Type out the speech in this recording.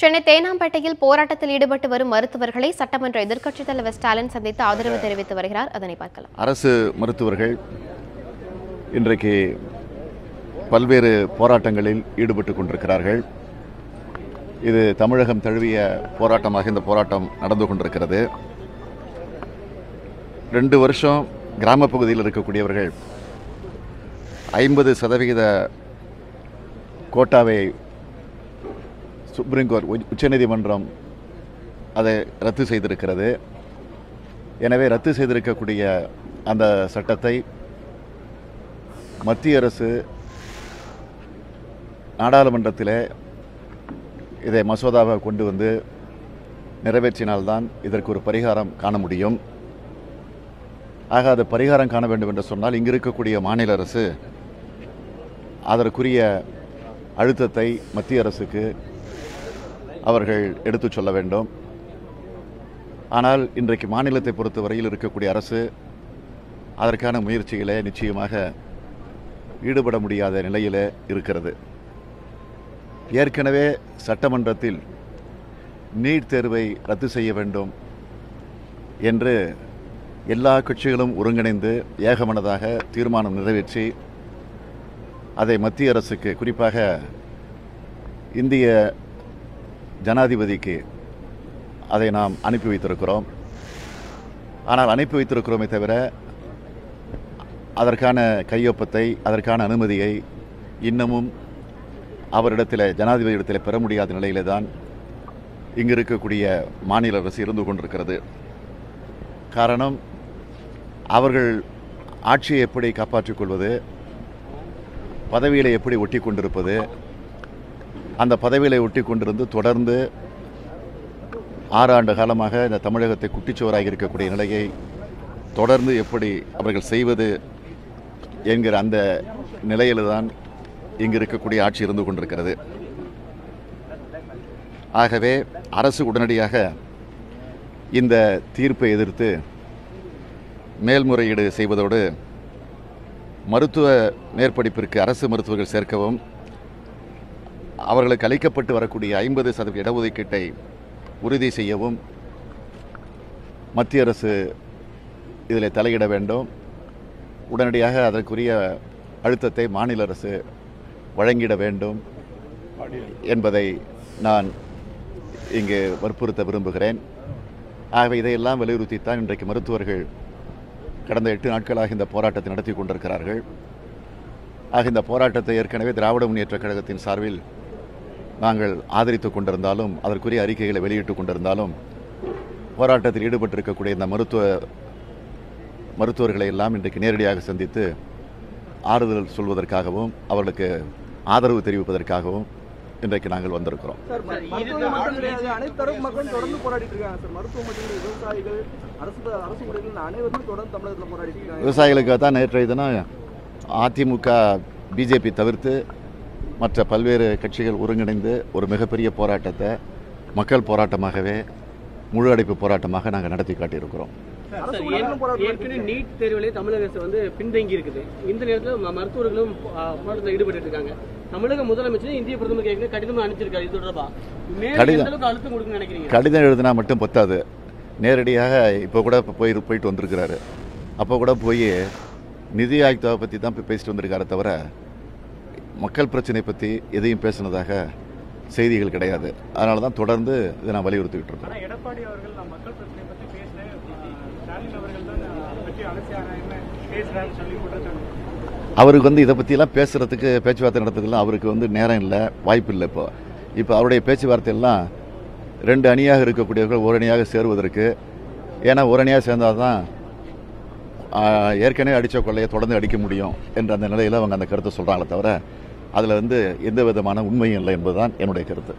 சென்னை தேனாம்பேட்டையில் போராட்டத்தில் ஈடுபட்டு வரும் மருத்துவர்களை சட்டமன்ற எதிர்க்கட்சித் தலைவர் ஸ்டாலின் சந்தித்து ஆதரவு தெரிவித்து வருகிறார். அதனை பார்க்கலாம். அரசு மருத்துவர்கள் இன்றைக்கு பல்வேறு போராட்டங்களில் ஈடுபட்டு கொண்டிருக்கிறார்கள். இது தமிழகம் தழுவிய போராட்டமாக இந்த போராட்டம் நடந்து கொண்டிருக்கிறது. ரெண்டு வருஷம் கிராம பகுதியில் இருக்கக்கூடியவர்கள் ஐம்பது சதவிகித கோட்டாவை சுப்ரீம் கோர்ட் உச்சநீதிமன்றம் அதை ரத்து செய்திருக்கிறது. எனவே ரத்து செய்திருக்கக்கூடிய அந்த சட்டத்தை மத்திய அரசு நாடாளுமன்றத்தில் இதை மசோதாவை கொண்டு வந்து நிறைவேற்றினால்தான் இதற்கு ஒரு பரிகாரம் காண முடியும். ஆக அது பரிகாரம் காண வேண்டும் என்று சொன்னால் இங்கு இருக்கக்கூடிய மாநில அரசு அதற்குரிய அழுத்தத்தை மத்திய அரசுக்கு அவர்கள் எடுத்துச் சொல்ல வேண்டும். ஆனால் இன்றைக்கு மாநிலத்தை பொறுத்தவரையில் இருக்கக்கூடிய அரசு அதற்கான முயற்சிகளை நிச்சயமாக ஈடுபட முடியாத நிலையில் இருக்கிறது. ஏற்கனவே சட்டமன்றத்தில் நீட் தேர்வை ரத்து செய்ய வேண்டும் என்று எல்லா கட்சிகளும் ஒருங்கிணைந்து ஏகமனதாக தீர்மானம் நிறைவேற்றி அதை மத்திய அரசுக்கு குறிப்பாக இந்திய ஜனாதிபதிக்கு அதை நாம் அனுப்பி வைத்திருக்கிறோம். ஆனால் அனுப்பி வைத்திருக்கிறோமே தவிர அதற்கான கையொப்பத்தை அதற்கான அனுமதியை இன்னமும் அவரிடத்தில் ஜனாதிபதி இடத்தில் பெற முடியாத நிலையிலே தான் இங்கு இருக்கக்கூடிய மாநில அரசு இருந்து கொண்டிருக்கிறது. காரணம் அவர்கள் ஆட்சியை எப்படி காப்பாற்றிக் கொள்வது பதவியில் எப்படி ஒட்டி கொண்டிருப்பது அந்த பதவிகளை ஒட்டி கொண்டிருந்து தொடர்ந்து ஆறாண்டு காலமாக இந்த தமிழகத்தை குட்டிச்சுவராகி இருக்கக்கூடிய நிலையை தொடர்ந்து எப்படி அவர்கள் செய்வது என்கிற அந்த நிலையில்தான் இங்கு இருக்கக்கூடிய ஆட்சி இருந்து கொண்டிருக்கிறது. ஆகவே அரசு உடனடியாக இந்த தீர்ப்பை எதிர்த்து மேல்முறையீடு செய்வதோடு மருத்துவ மேற்படிப்பிற்கு அரசு மருத்துவர்கள் சேர்க்கவும் அவர்களுக்கு அளிக்கப்பட்டு வரக்கூடிய ஐம்பது சதவீத இடஒதுக்கீட்டை உறுதி செய்யவும் மத்திய அரசு இதில் தலையிட வேண்டும். உடனடியாக அதற்குரிய அழுத்தத்தை மாநில அரசு வழங்கிட வேண்டும் என்பதை நான் இங்கு வற்புறுத்த விரும்புகிறேன். ஆகவே இதையெல்லாம் வலியுறுத்தித்தான் இன்றைக்கு மருத்துவர்கள் கடந்த எட்டு நாட்களாக இந்த போராட்டத்தை நடத்தி கொண்டிருக்கிறார்கள். ஆக இந்த போராட்டத்தை ஏற்கனவே திராவிட முன்னேற்றக் கழகத்தின் சார்பில் நாங்கள் ஆதரித்து கொண்டிருந்தாலும் அதற்குரிய அறிக்கைகளை வெளியிட்டு கொண்டிருந்தாலும் போராட்டத்தில் ஈடுபட்டிருக்கக்கூடிய இந்த மருத்துவ மருத்துவர்களை எல்லாம் இன்றைக்கு நேரடியாக சந்தித்து ஆறுதல் சொல்வதற்காகவும் அவர்களுக்கு ஆதரவு தெரிவிப்பதற்காகவும் இன்றைக்கு நாங்கள் வந்திருக்கிறோம். சார் ம- மருத்துவம் மட்டும் கிடையாது அனைத்து தரப்பு மக்களும் தொடர்ந்து போராடிட்டு இருக்காங்க சார். மருத்துவம் மட்டும் இல்லை, விவசாயிகள் அரசு அரசு ஊழியர்கள் அனைவருமே தொடர்ந்து தமிழகத்தில் போராடிட்டு இருக்காங்க. விவசாயிகளுக்காக தான் நேற்றைய தினம் அதிமுக பிஜேபி தவிர்த்து மற்ற பல்வேறு கட்சிகள் ஒருங்கிணைந்து ஒரு மிகப்பெரிய போராட்டத்தை மக்கள் போராட்டமாகவே முழு அடைப்பு போராட்டமாக நாங்கள் நடத்தி காட்டியிருக்கிறோம். ஏற்கனவே நீட் தேர்விலே தமிழக அரசு வந்து பின்தங்கி இருக்குது. இந்த நேரத்தில் மருத்துவர்களும் போராட்டத்தில் ஈடுபட்டு இருக்காங்க தமிழக முதலமைச்சர் இந்திய பிரதமர் ஏற்கனவே கடிதம் அனுப்பிச்சிருக்காரு இது தொடர்பா? மேலும் கடிதம். அழுத்தம் நினைக்கிறீங்க? கடிதம் எழுதினா மட்டும் பத்தாது. நேரடியாக இப்போ கூட போய் போயிட்டு வந்திருக்கிறாரு. அப்போ கூட போய் நிதி ஆயுக்தாவை பற்றி தான் பேசிட்டு வந்திருக்காரு தவிர மக்கள் பிரச்சனை பற்றி எதையும் பேசினதாக செய்திகள் கிடையாது. அதனால தான் தொடர்ந்து இதை நான் வலியுறுத்திக்கிட்டு இருக்கோம் ஆனா எடப்பாடி அவர்கள் மக்கள் பிரச்சனை பத்தி பேசல. ஸ்டாலின் அவர்கள் தான் அதை பற்றி அலசி ஆராய்ந்து பேசுறாருன்னு சொல்லி குற்றச்சாட்டு அவருக்கு வந்து இதை பற்றியெல்லாம் பேசுகிறதுக்கு பேச்சுவார்த்தை நடத்துறதுலாம் அவருக்கு வந்து நேரம் இல்லை வாய்ப்பு இல்லை இப்போ. இப்போ அவருடைய பேச்சுவார்த்தை எல்லாம் ரெண்டு அணியாக இருக்கக்கூடியவர்கள் ஒரு அணியாக சேருவதற்கு ஏன்னா ஒரு அணியாக சேர்ந்தால் தான் ஏற்கனவே அடித்த கொள்ளையை தொடர்ந்து அடிக்க முடியும் என்ற அந்த நிலையில் அவங்க அந்த கருத்தை சொல்கிறாங்களே தவிர அதில் வந்து எந்த விதமான உண்மையும் இல்லை என்பதுதான் என்னுடைய கருத்து.